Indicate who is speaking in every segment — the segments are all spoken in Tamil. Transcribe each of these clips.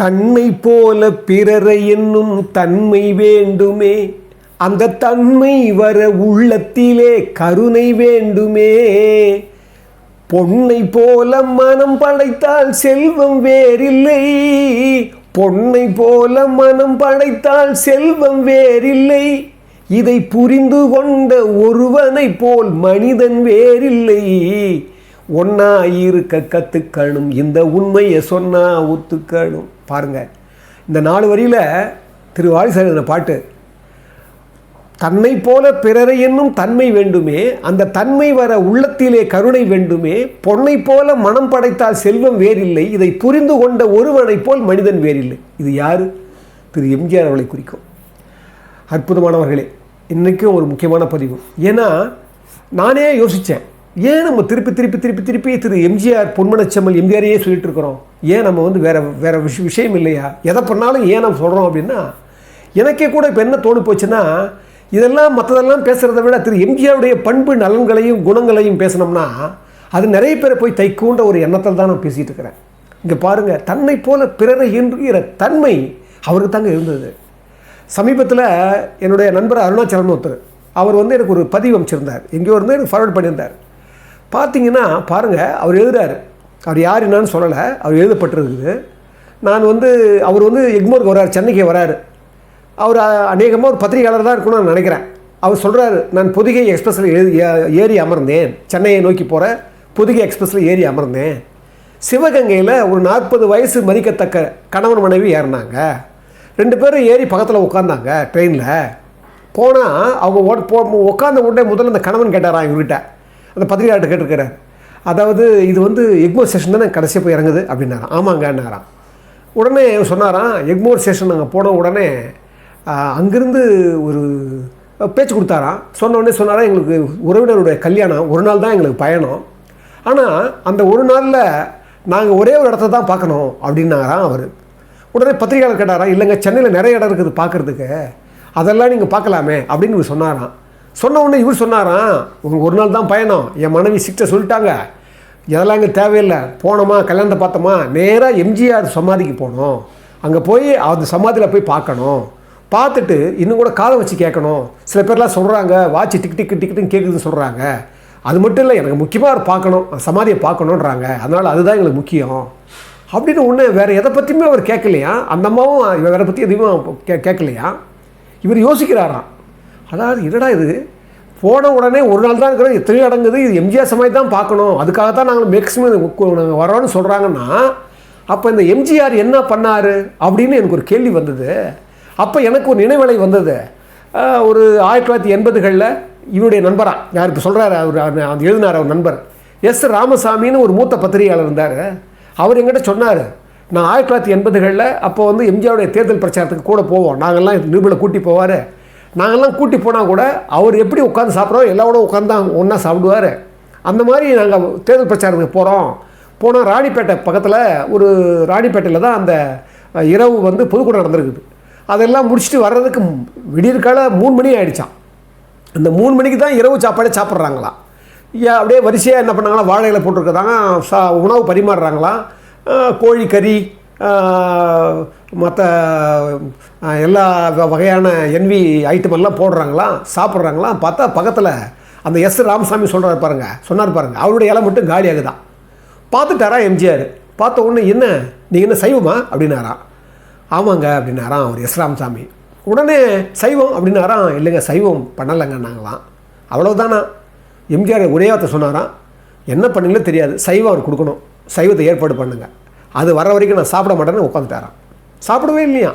Speaker 1: தன்மை போல பிறரை என்னும் தன்மை வேண்டுமே அந்த தன்மை வர உள்ளத்திலே கருணை வேண்டுமே பொன்னை போல மனம் படைத்தால் செல்வம் வேறில்லை பொன்னை போல மனம் படைத்தால் செல்வம் வேறில்லை இதை புரிந்து கொண்ட ஒருவனை போல் மனிதன் வேறில்லை ஒன்றா இருக்க கற்றுக்கணும் இந்த உண்மையை சொன்னால் ஒத்துக்கணும் பாருங்கள் இந்த நாலு வரியில் திரு வாரிசு பாட்டு தன்னை போல பிறரை என்னும் தன்மை வேண்டுமே அந்த தன்மை வர உள்ளத்திலே கருணை வேண்டுமே பொன்னை போல மனம் படைத்தால் செல்வம் வேறில்லை இதை புரிந்து கொண்ட ஒருவனைப் போல் மனிதன் வேறில்லை இது யார் திரு எம்ஜிஆர் அவளை குறிக்கும் அற்புதமானவர்களே இன்றைக்கும் ஒரு முக்கியமான பதிவு ஏன்னா நானே யோசித்தேன் ஏன் நம்ம திருப்பி திருப்பி திருப்பி திருப்பி திரு எம்ஜிஆர் பொன்மனச்செம்மல் எம்ஜிஆரையே சொல்லிட்டு இருக்கிறோம் ஏன் நம்ம வந்து வேறு வேறு விஷ விஷயம் இல்லையா எதை பண்ணாலும் ஏன் நம்ம சொல்கிறோம் அப்படின்னா எனக்கே கூட இப்போ என்ன தோணு போச்சுன்னா இதெல்லாம் மற்றதெல்லாம் பேசுகிறத விட திரு எம்ஜிஆருடைய பண்பு நலன்களையும் குணங்களையும் பேசினோம்னா அது நிறைய பேரை போய் தைக்குன்ற ஒரு எண்ணத்தில் தான் நான் பேசிகிட்டு இருக்கிறேன் இங்கே பாருங்கள் தன்னை போல பிறரை என்கிற தன்மை அவருக்கு தாங்க இருந்தது சமீபத்தில் என்னுடைய நண்பர் அருணாச்சலன் ஒருத்தர் அவர் வந்து எனக்கு ஒரு பதிவு அமைச்சிருந்தார் எங்கேயோ இருந்து எனக்கு ஃபார்வர்ட் பண்ணியிருந்தார் பார்த்தீங்கன்னா பாருங்கள் அவர் எழுதுறாரு அவர் யார் என்னான்னு சொல்லலை அவர் எழுதப்பட்டிருக்குது நான் வந்து அவர் வந்து எக்மோருக்கு வர்றார் சென்னைக்கு வராரு அவர் அநேகமாக ஒரு பத்திரிகையாளர் தான் இருக்கணும்னு நான் நினைக்கிறேன் அவர் சொல்கிறாரு நான் பொதுகை எக்ஸ்பிரஸில் எழுதி ஏறி அமர்ந்தேன் சென்னையை நோக்கி போகிற பொதுகை எக்ஸ்பிரஸில் ஏறி அமர்ந்தேன் சிவகங்கையில் ஒரு நாற்பது வயசு மதிக்கத்தக்க கணவன் மனைவி ஏறினாங்க ரெண்டு பேரும் ஏறி பக்கத்தில் உட்காந்தாங்க ட்ரெயினில் போனால் அவங்க உட்காந்த உடனே முதல்ல அந்த கணவன் கேட்டாரான் இவர்கிட்ட அந்த பத்திரிகையாளர் கேட்டிருக்கிறார் அதாவது இது வந்து எக்மோர் ஸ்டேஷன் தானே கடைசியாக போய் இறங்குது அப்படின்னாராம் ஆமாங்கன்னாராம் உடனே சொன்னாராம் எக்மோர் ஸ்டேஷன் நாங்கள் போன உடனே அங்கேருந்து ஒரு பேச்சு கொடுத்தாராம் சொன்ன உடனே சொன்னாரா எங்களுக்கு உறவினருடைய கல்யாணம் ஒரு நாள் தான் எங்களுக்கு பயணம் ஆனால் அந்த ஒரு நாளில் நாங்கள் ஒரே ஒரு இடத்த தான் பார்க்கணும் அப்படின்னாராம் அவர் உடனே பத்திரிகையாளர் கேட்டாராம் இல்லைங்க சென்னையில் நிறைய இடம் இருக்குது பார்க்குறதுக்கு அதெல்லாம் நீங்கள் பார்க்கலாமே அப்படின்னு சொன்னாராம் சொன்ன உடனே இவர் சொன்னாராம் ஒரு நாள் தான் பயணம் என் மனைவி சிக்ட சொல்லிட்டாங்க இதெல்லாம் இங்கே தேவையில்லை போனோமா கல்யாணத்தை பார்த்தோமா நேராக எம்ஜிஆர் சமாதிக்கு போனோம் அங்கே போய் அந்த சமாதியில் போய் பார்க்கணும் பார்த்துட்டு இன்னும் கூட காதை வச்சு கேட்கணும் சில பேர்லாம் சொல்கிறாங்க வாட்சி டிக் டிக் டிக்கெட்டுன்னு கேட்குதுன்னு சொல்கிறாங்க அது மட்டும் இல்லை எனக்கு முக்கியமாக பார்க்கணும் சமாதியை பார்க்கணுன்றாங்க அதனால் அதுதான் எங்களுக்கு முக்கியம் அப்படின்னு ஒன்று வேறு எதை பற்றியுமே அவர் கேட்கலையா அந்த அம்மாவும் வேறு பற்றி எதுவும் கே கேட்கலையா இவர் யோசிக்கிறாராம் அதாவது இரடா இது போன உடனே ஒரு நாள் தான் இருக்கிறது எத்தனையோ அடங்குது இது எம்ஜிஆர் சமயம் தான் பார்க்கணும் அதுக்காக தான் நாங்கள் மேக்ஸிமம் நாங்கள் வரோன்னு சொல்கிறாங்கன்னா அப்போ இந்த எம்ஜிஆர் என்ன பண்ணார் அப்படின்னு எனக்கு ஒரு கேள்வி வந்தது அப்போ எனக்கு ஒரு நினைவலை வந்தது ஒரு ஆயிரத்தி தொள்ளாயிரத்தி எண்பதுகளில் இவருடைய நண்பராக யார் இப்போ சொல்கிறார் அவர் அந்த எழுதினார் அவர் நண்பர் எஸ் ராமசாமின்னு ஒரு மூத்த பத்திரிகையாளர் இருந்தார் அவர் எங்கிட்ட சொன்னார் நான் ஆயிரத்தி தொள்ளாயிரத்தி எண்பதுகளில் அப்போ வந்து எம்ஜிஆருடைய தேர்தல் பிரச்சாரத்துக்கு கூட போவோம் நாங்கள்லாம் நிருபலை கூட்டி போவார் நாங்கள்லாம் கூட்டி போனால் கூட அவர் எப்படி உட்காந்து சாப்பிட்றோம் எல்லாரோட உட்காந்து தான் ஒன்றா சாப்பிடுவார் அந்த மாதிரி நாங்கள் தேர்தல் பிரச்சாரத்துக்கு போகிறோம் போனால் ராணிப்பேட்டை பக்கத்தில் ஒரு ராணிப்பேட்டையில் தான் அந்த இரவு வந்து பொதுக்கூடம் நடந்திருக்குது அதெல்லாம் முடிச்சுட்டு வர்றதுக்கு விடியற்கால மூணு மணி ஆகிடுச்சான் அந்த மூணு மணிக்கு தான் இரவு சாப்பாடே சாப்பிட்றாங்களாம் அப்படியே வரிசையாக என்ன பண்ணாங்களா வாழைகளை போட்டிருக்கதாங்க சா உணவு பரிமாறுறாங்களாம் கோழி கறி மற்ற எல்லா வகையான என்வி ஐட்டமெல்லாம் போடுறாங்களாம் சாப்பிட்றாங்களாம் பார்த்தா பக்கத்தில் அந்த எஸ் ராமசாமி சொல்கிறார் பாருங்கள் சொன்னார் பாருங்கள் அவருடைய இலை மட்டும் காலியாக தான் பார்த்துட்டாரா எம்ஜிஆர் பார்த்த உடனே என்ன நீங்கள் என்ன சைவமா அப்படின்னாராம் ஆமாங்க அப்படின்னாராம் அவர் எஸ் ராமசாமி உடனே சைவம் அப்படின்னாராம் இல்லைங்க சைவம் பண்ணலைங்க நாங்களாம் அவ்வளோதானா எம்ஜிஆர் ஒரே வார்த்தை சொன்னாராம் என்ன பண்ணுங்களோ தெரியாது சைவம் அவர் கொடுக்கணும் சைவத்தை ஏற்பாடு பண்ணுங்கள் அது வர வரைக்கும் நான் சாப்பிட மாட்டேன்னு உட்காந்துட்டாரான் சாப்பிடவே இல்லையா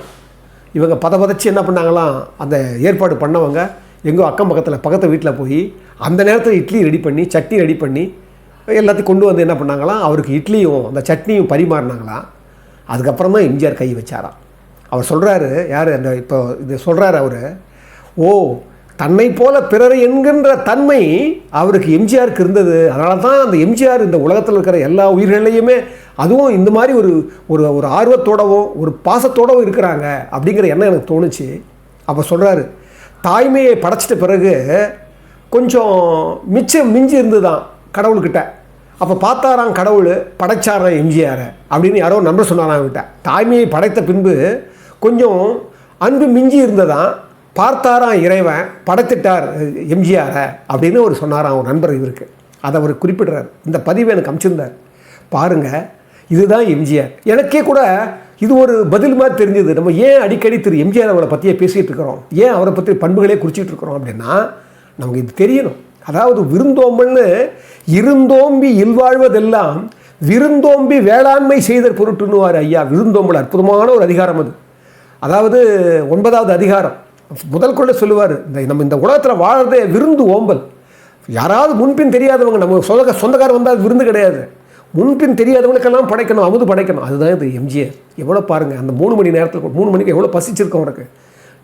Speaker 1: இவங்க பத பதச்சு என்ன பண்ணாங்களாம் அந்த ஏற்பாடு பண்ணவங்க எங்கோ அக்கம் பக்கத்தில் பக்கத்து வீட்டில் போய் அந்த நேரத்தில் இட்லி ரெடி பண்ணி சட்னி ரெடி பண்ணி எல்லாத்தையும் கொண்டு வந்து என்ன பண்ணாங்களாம் அவருக்கு இட்லியும் அந்த சட்னியும் பரிமாறினாங்களாம் அதுக்கப்புறம் தான் எம்ஜிஆர் கை வச்சாராம் அவர் சொல்கிறாரு யார் அந்த இப்போ இது சொல்கிறாரு அவர் ஓ தன்னை போல பிறரை என்கின்ற தன்மை அவருக்கு எம்ஜிஆருக்கு இருந்தது அதனால தான் அந்த எம்ஜிஆர் இந்த உலகத்தில் இருக்கிற எல்லா உயிர்களையுமே அதுவும் இந்த மாதிரி ஒரு ஒரு ஒரு ஆர்வத்தோடவும் ஒரு பாசத்தோடவும் இருக்கிறாங்க அப்படிங்கிற எண்ணம் எனக்கு தோணுச்சு அப்போ சொல்கிறாரு தாய்மையை படைச்சிட்ட பிறகு கொஞ்சம் மிச்சம் மிஞ்சி இருந்து தான் கடவுள்கிட்ட அப்போ பார்த்தாராம் கடவுள் படைச்சாராம் எம்ஜிஆரை அப்படின்னு யாரோ நம்பர் சொன்னாராம் அவங்ககிட்ட தாய்மையை படைத்த பின்பு கொஞ்சம் அன்பு மிஞ்சி இருந்ததான் பார்த்தாராம் இறைவன் படைத்திட்டார் எம்ஜிஆரை அப்படின்னு ஒரு சொன்னாராம் அவர் நண்பர் இவருக்கு அதை அவர் குறிப்பிடுறார் இந்த பதிவு எனக்கு அமிச்சிருந்தார் பாருங்கள் இதுதான் எம்ஜிஆர் எனக்கே கூட இது ஒரு பதில் மாதிரி தெரிஞ்சது நம்ம ஏன் அடிக்கடி திரு எம்ஜிஆர் அவரை பற்றியே பேசிகிட்டு இருக்கிறோம் ஏன் அவரை பற்றி பண்புகளே குறிச்சிட்டு இருக்கிறோம் அப்படின்னா நமக்கு இது தெரியணும் அதாவது விருந்தோம்பல்னு இருந்தோம்பி இல்வாழ்வதெல்லாம் விருந்தோம்பி வேளாண்மை செய்த பொருட்டுன்னுவார் ஐயா விருந்தோம்பல் அற்புதமான ஒரு அதிகாரம் அது அதாவது ஒன்பதாவது அதிகாரம் முதல் கொண்டு சொல்லுவார் இந்த நம்ம இந்த உலகத்தில் வாழ்கிறதே விருந்து ஓம்பல் யாராவது முன்பின் தெரியாதவங்க நம்ம சொந்த சொந்தக்காரர் வந்தால் விருந்து கிடையாது முன்பின் தெரியாதவங்களுக்கெல்லாம் படைக்கணும் அமுது படைக்கணும் அதுதான் இது எம்ஜிஆர் எவ்வளோ பாருங்கள் அந்த மூணு மணி நேரத்தில் மூணு மணிக்கு எவ்வளோ பசிச்சிருக்கோம் உனக்கு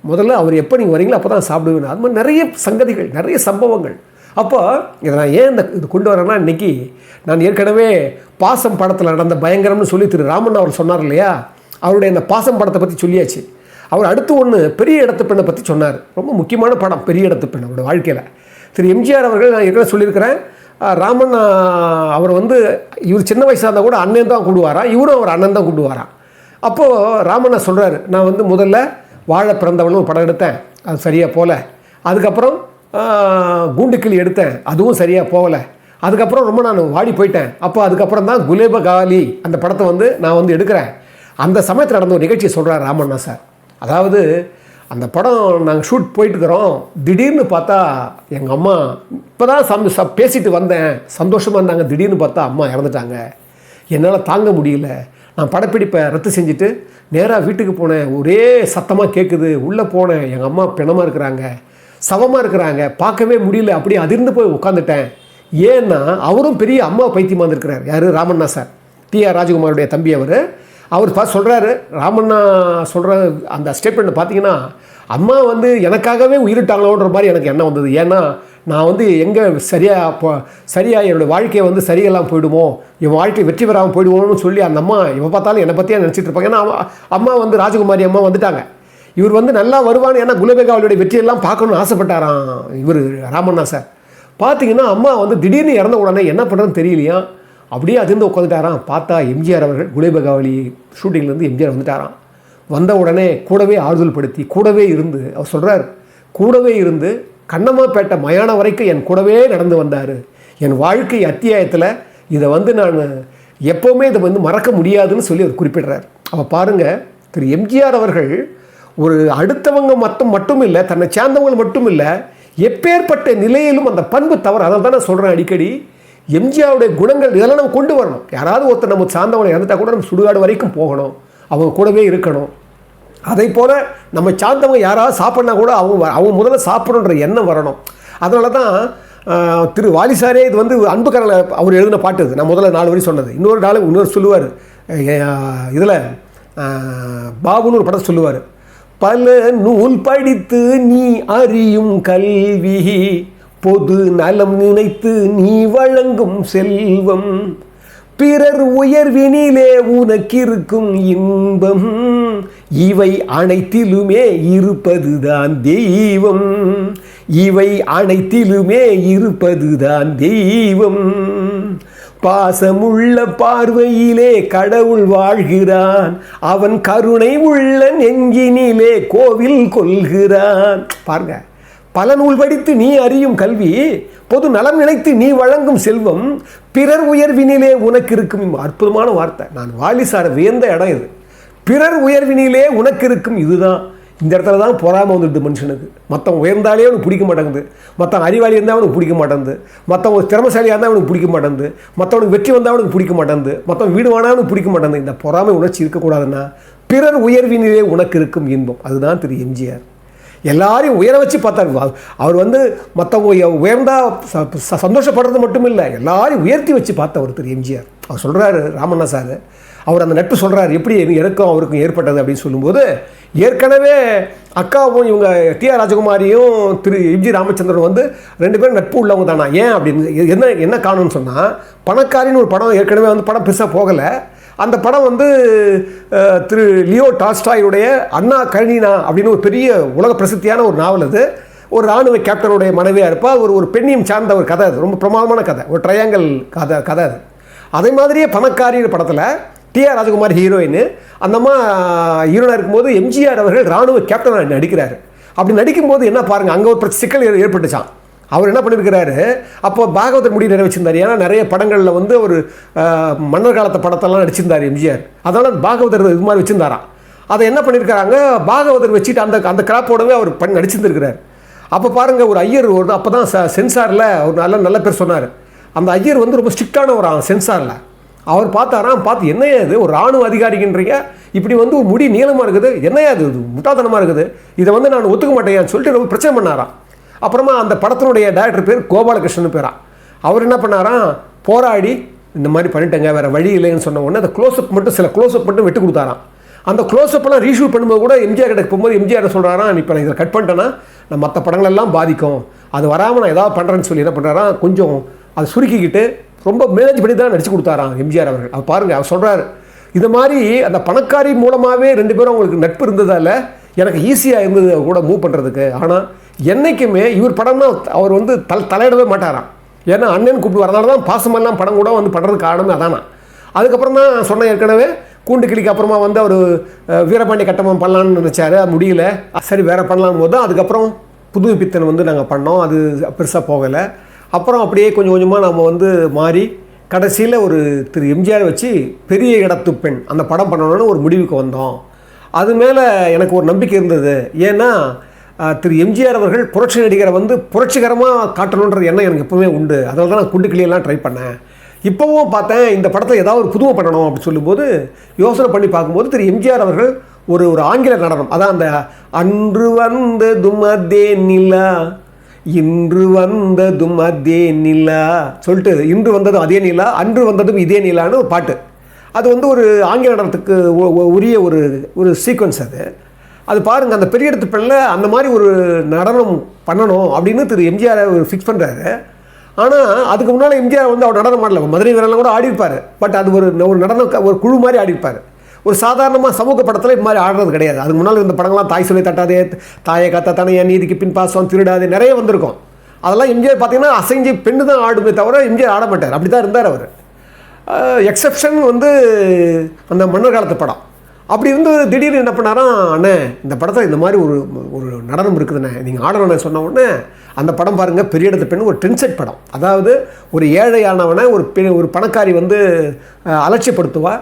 Speaker 1: முதல்ல அவர் எப்போ நீங்கள் வரீங்களோ அப்போ தான் சாப்பிடுவேன் அது மாதிரி நிறைய சங்கதிகள் நிறைய சம்பவங்கள் அப்போ இதை நான் ஏன் இந்த இது கொண்டு வரேன்னா இன்றைக்கி நான் ஏற்கனவே பாசம் படத்தில் நடந்த பயங்கரம்னு சொல்லி திரு ராமன் அவர் சொன்னார் இல்லையா அவருடைய அந்த பாசம் படத்தை பற்றி சொல்லியாச்சு அவர் அடுத்து ஒன்று பெரிய இடத்து பெண்ணை பற்றி சொன்னார் ரொம்ப முக்கியமான படம் பெரிய இடத்து பெண் அவரோட வாழ்க்கையில் திரு எம்ஜிஆர் அவர்கள் நான் ஏற்கனவே சொல்லியிருக்கிறேன் ராமன் அவர் வந்து இவர் சின்ன வயசாக இருந்தால் கூட அண்ணன் தான் கூடுவாரா இவரும் அவர் அண்ணன் தான் கூடுவாரா அப்போது ராமண்ணா சொல்கிறார் நான் வந்து முதல்ல வாழ பிறந்தவனும் படம் எடுத்தேன் அது சரியாக போகல அதுக்கப்புறம் கூண்டுக்கிளி எடுத்தேன் அதுவும் சரியாக போகலை அதுக்கப்புறம் ரொம்ப நான் வாடி போயிட்டேன் அப்போ அதுக்கப்புறம் தான் குலேப காலி அந்த படத்தை வந்து நான் வந்து எடுக்கிறேன் அந்த சமயத்தில் நடந்த ஒரு நிகழ்ச்சி சொல்கிறார் ராமண்ணா சார் அதாவது அந்த படம் நாங்கள் ஷூட் போயிட்டுருக்குறோம் திடீர்னு பார்த்தா எங்கள் அம்மா இப்போ தான் சம் ச பேசிட்டு வந்தேன் சந்தோஷமாக இருந்தாங்க திடீர்னு பார்த்தா அம்மா இறந்துட்டாங்க என்னால் தாங்க முடியல நான் படப்பிடிப்பை ரத்து செஞ்சுட்டு நேராக வீட்டுக்கு போனேன் ஒரே சத்தமாக கேட்குது உள்ளே போனேன் எங்கள் அம்மா பிணமாக இருக்கிறாங்க சவமாக இருக்கிறாங்க பார்க்கவே முடியல அப்படியே அதிர்ந்து போய் உட்காந்துட்டேன் ஏன்னா அவரும் பெரிய அம்மா பைத்தியமாக இருந்திருக்கிறார் யார் ராமண்ணா சார் டி ஆர் ராஜகுமாருடைய தம்பி அவர் அவர் ஃபஸ்ட் சொல்கிறாரு ராமண்ணா சொல்கிற அந்த ஸ்டேட்மெண்ட் பார்த்தீங்கன்னா அம்மா வந்து எனக்காகவே உயிரிட்டாங்களோன்ற மாதிரி எனக்கு எண்ணம் வந்தது ஏன்னா நான் வந்து எங்கே சரியாக இப்போ சரியாக என்னுடைய வாழ்க்கையை வந்து சரியெல்லாம் போயிடுமோ என் வாழ்க்கை வெற்றி பெறாமல் போயிடுவோம்னு சொல்லி அந்த அம்மா இவன் பார்த்தாலும் என்னை பற்றியே நினச்சிட்டு இருப்பாங்க ஏன்னா அம்மா வந்து ராஜகுமாரி அம்மா வந்துட்டாங்க இவர் வந்து நல்லா வருவான்னு ஏன்னா குலபேகாவளுடைய வெற்றியெல்லாம் பார்க்கணும்னு ஆசைப்பட்டாராம் இவர் ராமண்ணா சார் பார்த்தீங்கன்னா அம்மா வந்து திடீர்னு இறந்த உடனே என்ன பண்ணுறதுன்னு தெரியலையா அப்படியே அதிர்ந்து உட்காந்துட்டாராம் பார்த்தா எம்ஜிஆர் அவர்கள் குலேபகாவலி ஷூட்டிங்லேருந்து எம்ஜிஆர் வந்துட்டாராம் வந்த உடனே கூடவே ஆறுதல் படுத்தி கூடவே இருந்து அவர் சொல்கிறார் கூடவே இருந்து கண்ணம்மாப்பேட்டை மயானம் வரைக்கும் என் கூடவே நடந்து வந்தார் என் வாழ்க்கை அத்தியாயத்தில் இதை வந்து நான் எப்போவுமே இதை வந்து மறக்க முடியாதுன்னு சொல்லி அவர் குறிப்பிடுறார் அவள் பாருங்கள் திரு எம்ஜிஆர் அவர்கள் ஒரு அடுத்தவங்க மட்டும் மட்டும் இல்லை தன்னை சேர்ந்தவங்க மட்டும் இல்லை எப்பேற்பட்ட நிலையிலும் அந்த பண்பு தவறு அதை தான் நான் சொல்கிறேன் அடிக்கடி எம்ஜிஆருடைய குணங்கள் இதெல்லாம் நம்ம கொண்டு வரணும் யாராவது ஒருத்தர் நம்ம சார்ந்தவங்களை இறந்துட்டா கூட நம்ம சுடுகாடு வரைக்கும் போகணும் அவங்க கூடவே இருக்கணும் அதே போல் நம்ம சார்ந்தவங்க யாராவது சாப்பிட்னா கூட அவங்க அவங்க முதல்ல சாப்பிட்ணுன்ற எண்ணம் வரணும் அதனால தான் திரு வாலிசாரே இது வந்து அன்புக்கரலை அவர் எழுதின பாட்டு இது நான் முதல்ல நாலு வரி சொன்னது இன்னொரு நாள் இன்னொரு சொல்லுவார் இதில் பாபுன்னு ஒரு படம் சொல்லுவார் பல நூல் படித்து நீ அறியும் கல்வி பொது நலம் நினைத்து நீ வழங்கும் செல்வம் பிறர் உயர்வினிலே உனக்கிருக்கும் இன்பம் இவை அனைத்திலுமே இருப்பதுதான் தெய்வம் இவை அனைத்திலுமே இருப்பதுதான் தெய்வம் பாசமுள்ள பார்வையிலே கடவுள் வாழ்கிறான் அவன் கருணை உள்ள நெஞ்சினிலே கோவில் கொள்கிறான் பாருங்க பல நூல் படித்து நீ அறியும் கல்வி பொது நலம் நினைத்து நீ வழங்கும் செல்வம் பிறர் உயர்வினிலே உனக்கு இருக்கும் அற்புதமான வார்த்தை நான் வாலிசார வியந்த இடம் இது பிறர் உயர்வினிலே உனக்கு இருக்கும் இதுதான் இந்த இடத்துல தான் பொறாமல் வந்துடுது மனுஷனுக்கு மற்றவன் உயர்ந்தாலே அவனுக்கு பிடிக்க மாட்டேங்குது மற்ற அறிவாளி இருந்தால் அவனுக்கு பிடிக்க மாட்டேங்குது மற்றவன் ஒரு திறமசாலியாக இருந்தால் அவனுக்கு பிடிக்க மாட்டேங்குது மற்றவனுக்கு வெற்றி வந்தால் அவனுக்கு பிடிக்க மாட்டேங்குது மற்றவன் வீடு வானாலும் பிடிக்க மாட்டேங்குது இந்த பொறாமை உணர்ச்சி இருக்கக்கூடாதுன்னா பிறர் உயர்வினிலே உனக்கு இருக்கும் இன்பம் அதுதான் திரு எம்ஜிஆர் எல்லாரையும் உயர வச்சு பார்த்தார் அவர் வந்து மற்றவங்க உயர்ந்தா சந்தோஷப்படுறது மட்டும் இல்லை எல்லாரையும் உயர்த்தி வச்சு பார்த்த ஒருத்தர் எம்ஜிஆர் அவர் சொல்கிறாரு ராமண்ணா சார் அவர் அந்த நட்பு சொல்கிறார் எப்படி எனக்கும் அவருக்கும் ஏற்பட்டது அப்படின்னு சொல்லும்போது ஏற்கனவே அக்காவும் இவங்க டி ஆர் ராஜகுமாரியும் திரு எம்ஜி ராமச்சந்திரன் வந்து ரெண்டு பேரும் நட்பு உள்ளவங்க தானா ஏன் அப்படின்னு என்ன என்ன காணும்னு சொன்னால் பணக்காரின்னு ஒரு படம் ஏற்கனவே வந்து படம் பெருசாக போகலை அந்த படம் வந்து திரு லியோ டாஸ்டாயுடைய அண்ணா கரணினா அப்படின்னு ஒரு பெரிய உலக பிரசித்தியான ஒரு நாவல் அது ஒரு இராணுவ கேப்டனுடைய மனைவியாக இருப்பால் ஒரு ஒரு பெண்ணியம் சார்ந்த ஒரு கதை அது ரொம்ப பிரமாதமான கதை ஒரு ட்ரையாங்கல் கதை கதை அது அதே மாதிரியே பணக்காரியின் படத்தில் டிஆர் ராஜகுமார் ஹீரோயின் அந்தம்மா ஹீரோனாக இருக்கும்போது எம்ஜிஆர் அவர்கள் இராணுவ கேப்டனாக நடிக்கிறார் அப்படி நடிக்கும்போது என்ன பாருங்கள் அங்கே ஒரு சிக்கல் ஏற்பட்டுச்சான் அவர் என்ன பண்ணியிருக்கிறாரு அப்போ பாகவதர் முடி நிறைய வச்சிருந்தார் ஏன்னா நிறைய படங்களில் வந்து ஒரு மன்னர் காலத்து படத்தெல்லாம் நடிச்சிருந்தார் எம்ஜிஆர் அதனால் பாகவதர் இது மாதிரி வச்சுருந்தாராம் அதை என்ன பண்ணியிருக்கிறாங்க பாகவதர் வச்சுட்டு அந்த அந்த கிராப்போடவே அவர் பண்ணி நடிச்சிருந்துருக்கிறார் அப்போ பாருங்கள் ஒரு ஐயர் ஒரு அப்போ தான் சென்சாரில் ஒரு நல்ல நல்ல பேர் சொன்னார் அந்த ஐயர் வந்து ரொம்ப ஸ்ட்ரிக்டானவர் சென்சாரில் அவர் பார்த்தாராம் பார்த்து என்னையா இது ஒரு இராணுவ அதிகாரிகின்றீங்க இப்படி வந்து ஒரு முடி நீளமாக இருக்குது என்னையா இது முட்டாதனமாக இருக்குது இதை வந்து நான் ஒத்துக்க மாட்டேன் சொல்லிட்டு ரொம்ப பிரச்சனை பண்ணாராம் அப்புறமா அந்த படத்தினுடைய டேரக்டர் பேர் கோபாலகிருஷ்ணன் பேரா அவர் என்ன பண்ணாராம் போராடி இந்த மாதிரி பண்ணிட்டேங்க வேறு வழி இல்லைன்னு சொன்ன உடனே அந்த க்ளோஸ்அப் மட்டும் சில க்ளோஸ்அப் மட்டும் விட்டு கொடுத்தாராம் அந்த க்ளோஸ்அப்லாம் ரீஷூட் பண்ணும்போது கூட எம்ஜிஆர் கிட்ட போகும்போது எம்ஜிஆர் சொல்கிறாராம் இப்போ நான் இதில் கட் பண்ணிட்டேன்னா நான் மற்ற படங்களெல்லாம் பாதிக்கும் அது வராமல் நான் ஏதாவது பண்ணுறேன்னு சொல்லி என்ன பண்ணுறாராம் கொஞ்சம் அதை சுருக்கிக்கிட்டு ரொம்ப மேனேஜ் பண்ணி தான் நடிச்சு கொடுத்தாராம் எம்ஜிஆர் அவர்கள் அவர் பாருங்கள் அவர் சொல்கிறார் இது மாதிரி அந்த பணக்காரி மூலமாகவே ரெண்டு பேரும் அவங்களுக்கு நட்பு இருந்ததால் எனக்கு ஈஸியாக இருந்தது கூட மூவ் பண்ணுறதுக்கு ஆனால் என்றைக்குமே இவர் படம்னா அவர் வந்து தல் தலையிடவே மாட்டாராம் ஏன்னா அண்ணன் கூப்பிட்டு வரதால்தான் தான் பாசமெல்லாம் படம் கூட வந்து பண்ணுறதுக்கு காரணமே அதானா அதுக்கப்புறம் தான் சொன்னேன் ஏற்கனவே கூண்டு கிளிக்கு அப்புறமா வந்து அவர் வீரபாண்டி கட்டமம் பண்ணலான்னு நினச்சாரு அது முடியல சரி வேறு பண்ணலாம் போது அதுக்கப்புறம் புது பித்தன் வந்து நாங்கள் பண்ணோம் அது பெருசாக போகலை அப்புறம் அப்படியே கொஞ்சம் கொஞ்சமாக நம்ம வந்து மாறி கடைசியில் ஒரு திரு எம்ஜிஆர் வச்சு பெரிய இடத்து பெண் அந்த படம் பண்ணணும்னு ஒரு முடிவுக்கு வந்தோம் அது மேலே எனக்கு ஒரு நம்பிக்கை இருந்தது ஏன்னா திரு எம்ஜிஆர் அவர்கள் புரட்சி நடிகரை வந்து புரட்சிகரமாக காட்டணுன்ற எண்ணம் எனக்கு எப்போவுமே உண்டு அதனால தான் நான் குண்டு கிளியெல்லாம் ட்ரை பண்ணேன் இப்போவும் பார்த்தேன் இந்த படத்தில் ஏதாவது ஒரு புதுமை பண்ணணும் அப்படின்னு சொல்லும்போது யோசனை பண்ணி பார்க்கும்போது திரு எம்ஜிஆர் அவர்கள் ஒரு ஒரு ஆங்கில நடனம் அதான் அந்த அன்று வந்த துமதே நிலா இன்று வந்த துமதே நிலா சொல்லிட்டு இன்று வந்ததும் அதே நிலா அன்று வந்ததும் இதே நிலான்னு ஒரு பாட்டு அது வந்து ஒரு ஆங்கில நடனத்துக்கு உரிய ஒரு ஒரு சீக்வன்ஸ் அது அது பாருங்கள் அந்த பெரிய இடத்து பிள்ளை அந்த மாதிரி ஒரு நடனம் பண்ணணும் அப்படின்னு திரு எம்ஜிஆரை ஃபிக்ஸ் பண்ணுறாரு ஆனால் அதுக்கு முன்னால் எம்ஜிஆர் வந்து அவர் நடனம் ஆடல மதுரை வீரலாம் கூட ஆடிருப்பார் பட் அது ஒரு ஒரு நடனம் ஒரு குழு மாதிரி இருப்பார் ஒரு சாதாரணமாக சமூக படத்தில் இது மாதிரி ஆடுறது கிடையாது அதுக்கு முன்னால் இந்த படங்கள்லாம் தாய் சொல்லி தட்டாதே தாயை காத்தா தனைய நீதிக்கு பின் பாசம் திருடாது நிறைய வந்திருக்கும் அதெல்லாம் எம்ஜிஆர் பார்த்தீங்கன்னா அசைஞ்சு பெண்ணு தான் ஆடுமே தவிர எம்ஜிஆர் ஆட மாட்டார் அப்படி தான் இருந்தார் அவர் எக்ஸப்ஷன் வந்து அந்த மன்னர் காலத்து படம் அப்படி இருந்து திடீர்னு என்ன பண்ணாராம் அண்ணே இந்த படத்தில் இந்த மாதிரி ஒரு ஒரு நடனம் இருக்குதுண்ணே நீங்கள் ஆடணும்னு சொன்ன உடனே அந்த படம் பாருங்கள் பெரிய இடத்து பெண் ஒரு டென்செட் படம் அதாவது ஒரு ஏழையானவனை ஒரு பெண் ஒரு பணக்காரி வந்து அலட்சியப்படுத்துவா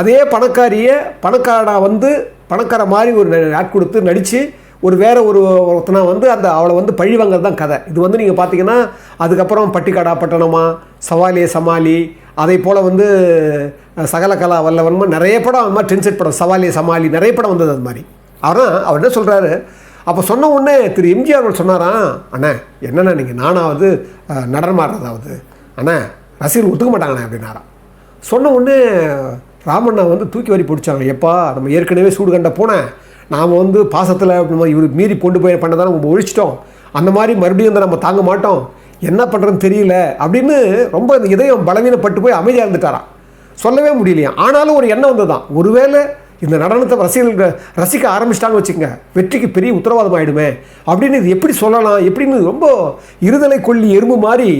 Speaker 1: அதே பணக்காரியை பணக்காரனாக வந்து பணக்கார மாதிரி ஒரு ஆட் கொடுத்து நடித்து ஒரு வேற ஒரு ஒருத்தனை வந்து அந்த அவளை வந்து பழி வாங்குறது தான் கதை இது வந்து நீங்கள் பார்த்தீங்கன்னா அதுக்கப்புறம் பட்டிக்காடா பட்டணமா சவாலியே சமாளி அதே போல் வந்து சகல கலா வல்லவன்மா நிறைய படம் அது மாதிரி டென்செட் படம் சவாலி சமாளி நிறைய படம் வந்தது அது மாதிரி அவர் தான் அவர் என்ன சொல்கிறாரு அப்போ சொன்ன உடனே திரு எம்ஜிஆர் அவர் சொன்னாராம் அண்ணே என்னண்ணா நீங்கள் நானாவது நடனமாடுறதாவது அண்ணே ரசிகர் ஒத்துக்க மாட்டாங்கண்ணே அப்படின்னாராம் சொன்ன உடனே ராமண்ணா வந்து தூக்கி வரி பிடிச்சாங்க எப்பா நம்ம ஏற்கனவே சூடு கண்ட போனேன் நாம் வந்து பாசத்தில் இவர் மீறி கொண்டு போய் பண்ணதான் நம்ம ஒழிச்சிட்டோம் அந்த மாதிரி மறுபடியும் வந்து நம்ம தாங்க மாட்டோம் என்ன பண்ணுறதுன்னு தெரியல அப்படின்னு ரொம்ப இதயம் பலவீனப்பட்டு போய் அமைதியாக இருந்துட்டாராம் சொல்லவே முடியலையா ஆனாலும் ஒரு எண்ணம் வந்து தான் ஒருவேளை இந்த நடனத்தை ரசிகர்கள் ரசிக்க ஆரம்பிச்சிட்டாங்கன்னு வச்சுக்கோங்க வெற்றிக்கு பெரிய உத்தரவாதம் ஆகிடுமே அப்படின்னு இது எப்படி சொல்லலாம் எப்படின்னு ரொம்ப இருதலை கொல்லி எறும்பு மாதிரி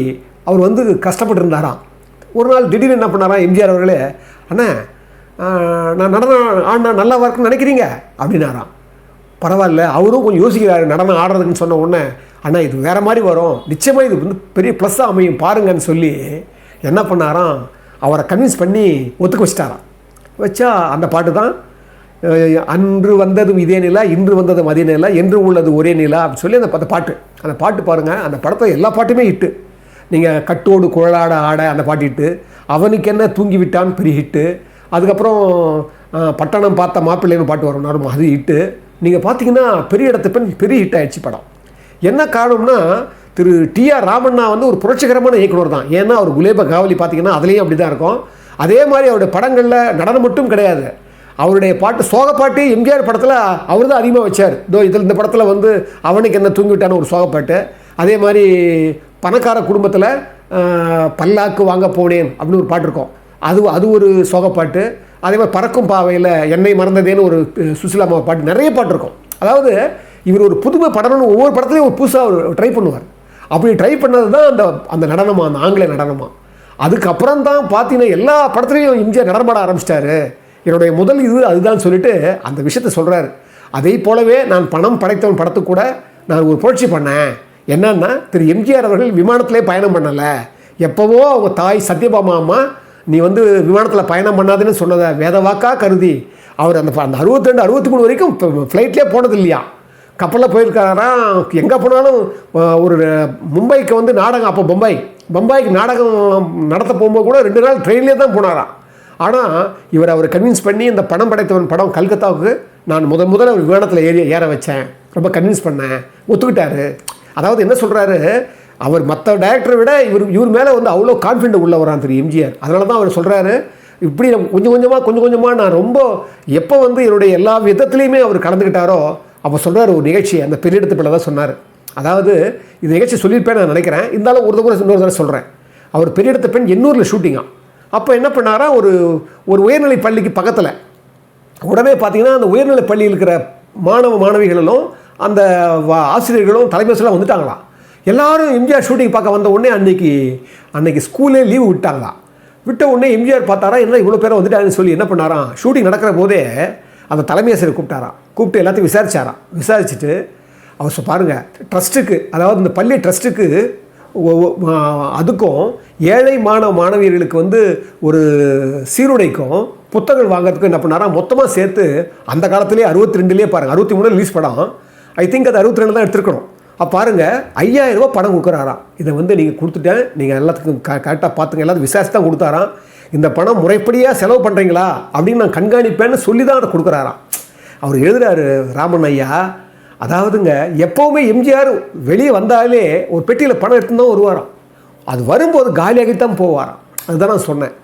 Speaker 1: அவர் வந்து கஷ்டப்பட்டு இருந்தாராம் ஒரு நாள் திடீர்னு என்ன பண்ணாராம் எம்ஜிஆர் அவர்களே அண்ணா நான் நடனம் ஆடினா நல்லா வரக்குன்னு நினைக்கிறீங்க அப்படின்னாராம் பரவாயில்ல அவரும் கொஞ்சம் யோசிக்கிறாரு நடனம் ஆடுறதுன்னு சொன்ன உடனே ஆனால் இது வேறு மாதிரி வரும் நிச்சயமாக இது வந்து பெரிய ப்ளஸ்ஸாக அமையும் பாருங்கன்னு சொல்லி என்ன பண்ணாராம் அவரை கன்வின்ஸ் பண்ணி ஒத்துக்க வச்சிட்டாராம் வச்சா அந்த பாட்டு தான் அன்று வந்ததும் இதே நிலா இன்று வந்ததும் அதே நிலா என்று உள்ளது ஒரே நிலா அப்படின்னு சொல்லி அந்த அந்த பாட்டு அந்த பாட்டு பாருங்கள் அந்த படத்தை எல்லா பாட்டுமே இட்டு நீங்கள் கட்டோடு குழலாட ஆட அந்த பாட்டு இட்டு அவனுக்கு என்ன தூங்கி விட்டான்னு பெரிய ஹிட்டு அதுக்கப்புறம் பட்டணம் பார்த்த மாப்பிள்ளைன்னு பாட்டு வரும் நார்மல் அது ஹிட்டு நீங்கள் பார்த்தீங்கன்னா பெரிய இடத்து பெண் பெரிய ஹிட் ஆயிடுச்சு படம் என்ன காரணம்னா திரு டி ஆர் ராமண்ணா வந்து ஒரு புரட்சிகரமான இயக்குனர் தான் ஏன்னா அவர் குலேப காவலி பார்த்தீங்கன்னா அதுலேயும் அப்படி தான் இருக்கும் அதே மாதிரி அவருடைய படங்களில் நடனம் மட்டும் கிடையாது அவருடைய பாட்டு சோக பாட்டு எம்ஜிஆர் படத்தில் அவர் தான் அதிகமாக வச்சார் இதோ இதில் இந்த படத்தில் வந்து அவனுக்கு என்ன தூங்கிவிட்டான ஒரு சோகப்பாட்டு அதே மாதிரி பணக்கார குடும்பத்தில் பல்லாக்கு வாங்க போனேன் அப்படின்னு ஒரு பாட்டு இருக்கும் அது அது ஒரு சோகப்பாட்டு அதே மாதிரி பறக்கும் பாவையில் என்னை மறந்ததேன்னு ஒரு சுசிலாமா பாட்டு நிறைய பாட்டு இருக்கும் அதாவது இவர் ஒரு புதுமை படணும்னு ஒவ்வொரு படத்துலையும் ஒரு புதுசாக அவர் ட்ரை பண்ணுவார் அப்படி ட்ரை பண்ணது தான் அந்த அந்த நடனமாக அந்த ஆங்கில நடனமாக அதுக்கப்புறம் தான் பார்த்தீங்கன்னா எல்லா படத்துலையும் இந்தியா நடனமாட ஆரம்பிச்சிட்டாரு என்னுடைய முதல் இது அதுதான் சொல்லிட்டு அந்த விஷயத்த சொல்கிறாரு அதே போலவே நான் பணம் படைத்தவன் படத்துக்கு கூட நான் ஒரு புரட்சி பண்ணேன் என்னன்னா திரு எம்ஜிஆர் அவர்கள் விமானத்திலே பயணம் பண்ணலை எப்போவோ அவங்க தாய் சத்யபாமா அம்மா நீ வந்து விமானத்தில் பயணம் பண்ணாதுன்னு சொன்னதை வேதவாக்கா கருதி அவர் அந்த அந்த அறுபத்தெண்டு அறுபத்தி மூணு வரைக்கும் ஃப்ளைட்லேயே போனது இல்லையா கப்பலில் போயிருக்காரா எங்கே போனாலும் ஒரு மும்பைக்கு வந்து நாடகம் அப்போ பம்பாய் பம்பாய்க்கு நாடகம் நடத்த போகும்போது கூட ரெண்டு நாள் ட்ரெயின்லேயே தான் போனாராம் ஆனால் இவர் அவர் கன்வின்ஸ் பண்ணி இந்த படம் படைத்தவன் படம் கல்கத்தாவுக்கு நான் முதல் முதல்ல அவர் விமானத்தில் ஏறி ஏற வச்சேன் ரொம்ப கன்வின்ஸ் பண்ணேன் ஒத்துக்கிட்டாரு அதாவது என்ன சொல்கிறாரு அவர் மற்ற டேரக்டரை விட இவர் இவர் மேலே வந்து அவ்வளோ கான்ஃபிடென்ட் உள்ளவரான் திரு எம்ஜிஆர் அதனால தான் அவர் சொல்கிறாரு இப்படி கொஞ்சம் கொஞ்சமாக கொஞ்சம் கொஞ்சமாக நான் ரொம்ப எப்போ வந்து என்னுடைய எல்லா விதத்துலேயுமே அவர் கலந்துக்கிட்டாரோ அப்போ சொல்கிறார் ஒரு நிகழ்ச்சி அந்த இடத்து பிள்ளை தான் சொன்னார் அதாவது இந்த நிகழ்ச்சி சொல்லியிருப்பேன் நான் நினைக்கிறேன் இருந்தாலும் ஒரு தடவை இன்னொரு தடவை சொல்கிறேன் அவர் பெரிய இடத்து பெண் எண்ணூரில் ஷூட்டிங்காக அப்போ என்ன பண்ணாரா ஒரு ஒரு உயர்நிலை பள்ளிக்கு பக்கத்தில் உடனே பார்த்தீங்கன்னா அந்த உயர்நிலை பள்ளியில் இருக்கிற மாணவ மாணவிகளும் அந்த ஆசிரியர்களும் தலைமைசெல்லாம் வந்துட்டாங்களா எல்லாரும் எம்ஜிஆர் ஷூட்டிங் பார்க்க வந்த உடனே அன்றைக்கி அன்றைக்கி ஸ்கூலே லீவு விட்டாங்களா விட்ட உடனே எம்ஜிஆர் பார்த்தாரா என்ன இவ்வளோ பேரை வந்துட்டாங்கன்னு சொல்லி என்ன பண்ணாரா ஷூட்டிங் நடக்கிற போதே அந்த தலைமை ஆசிரியர் கூப்பிட்டாராம் கூப்பிட்டு எல்லாத்தையும் விசாரிச்சாராம் விசாரிச்சுட்டு அவர் சொ பாருங்கள் ட்ரஸ்ட்டுக்கு அதாவது இந்த பள்ளி ட்ரஸ்ட்டுக்கு அதுக்கும் ஏழை மாணவ மாணவியர்களுக்கு வந்து ஒரு சீருடைக்கும் புத்தகங்கள் வாங்குறதுக்கும் என்ன பண்ணாரா மொத்தமாக சேர்த்து அந்த காலத்துலேயே அறுபத்தி ரெண்டுலேயே பாருங்கள் அறுபத்தி மூணு ரிலீஸ் படம் ஐ திங்க் அது அறுபத்தி ரெண்டு தான் எடுத்துருக்கணும் அப்போ பாருங்கள் ஐயாயிரம் ரூபா படம் கொடுக்குறாராம் இதை வந்து நீங்கள் கொடுத்துட்டேன் நீங்கள் எல்லாத்துக்கும் க கரெக்டாக பார்த்துங்க எல்லாத்துக்கும் விசாரிச்சு தான் கொடுத்தாராம் இந்த பணம் முறைப்படியாக செலவு பண்ணுறீங்களா அப்படின்னு நான் கண்காணிப்பேன்னு சொல்லி தான் அதை கொடுக்குறாராம் அவர் எழுதுகிறாரு ராமன் ஐயா அதாவதுங்க எப்போவுமே எம்ஜிஆர் வெளியே வந்தாலே ஒரு பெட்டியில் பணம் எடுத்துன்னு தான் வாரம் அது வரும்போது காலியாகித்தான் போவாராம் அதுதான் நான் சொன்னேன்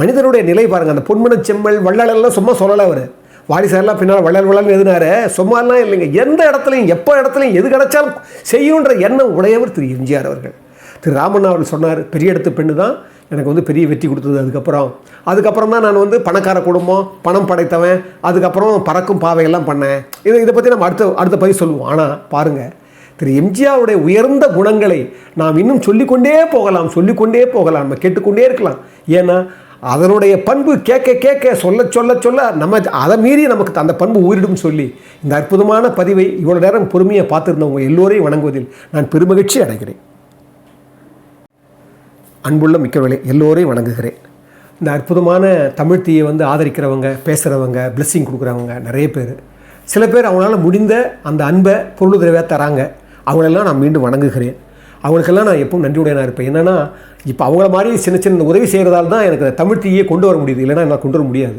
Speaker 1: மனிதனுடைய நிலை பாருங்கள் அந்த பொன்மன செம்மல் வள்ளலெல்லாம் சும்மா சொல்லலை அவர் வாரிசாரெல்லாம் பின்னால் வள்ளல் வள்ளல் எழுதினாரு சும்மாலாம் இல்லைங்க எந்த இடத்துலையும் எப்போ இடத்துலையும் எது கிடைச்சாலும் செய்யுன்ற எண்ணம் உடையவர் திரு எம்ஜிஆர் அவர்கள் திரு ராமண்ணா அவர்கள் சொன்னார் பெரிய இடத்து பெண்ணு தான் எனக்கு வந்து பெரிய வெற்றி கொடுத்தது அதுக்கப்புறம் அதுக்கப்புறம் தான் நான் வந்து பணக்கார குடும்பம் பணம் படைத்தவன் அதுக்கப்புறம் பறக்கும் பாவையெல்லாம் பண்ணேன் இதை இதை பற்றி நம்ம அடுத்த அடுத்த பதிவு சொல்லுவோம் ஆனால் பாருங்கள் திரு எம்ஜிஆருடைய உயர்ந்த குணங்களை நாம் இன்னும் சொல்லிக்கொண்டே போகலாம் சொல்லிக்கொண்டே போகலாம் நம்ம கேட்டுக்கொண்டே இருக்கலாம் ஏன்னா அதனுடைய பண்பு கேட்க கேட்க சொல்ல சொல்ல சொல்ல நம்ம அதை மீறி நமக்கு அந்த பண்பு ஊரிடும் சொல்லி இந்த அற்புதமான பதிவை இவ்வளோ நேரம் பொறுமையாக பார்த்துருந்தவங்க எல்லோரையும் வணங்குவதில் நான் பெருமகிழ்ச்சி அடைகிறேன் அன்புள்ள மிக்கவர்களே எல்லோரையும் வணங்குகிறேன் இந்த அற்புதமான தமிழ் தீயை வந்து ஆதரிக்கிறவங்க பேசுகிறவங்க பிளெஸ்ஸிங் கொடுக்குறவங்க நிறைய பேர் சில பேர் அவங்களால முடிந்த அந்த அன்பை பொருள் உதவியாக தராங்க அவங்களெல்லாம் நான் மீண்டும் வணங்குகிறேன் அவங்களுக்கெல்லாம் நான் எப்பவும் நன்றியுடையனாக இருப்பேன் என்னென்னா இப்போ அவங்கள மாதிரி சின்ன சின்ன உதவி செய்கிறதால தான் எனக்கு தமிழ் தீயே கொண்டு வர முடியுது இல்லைன்னா என்னால் கொண்டு வர முடியாது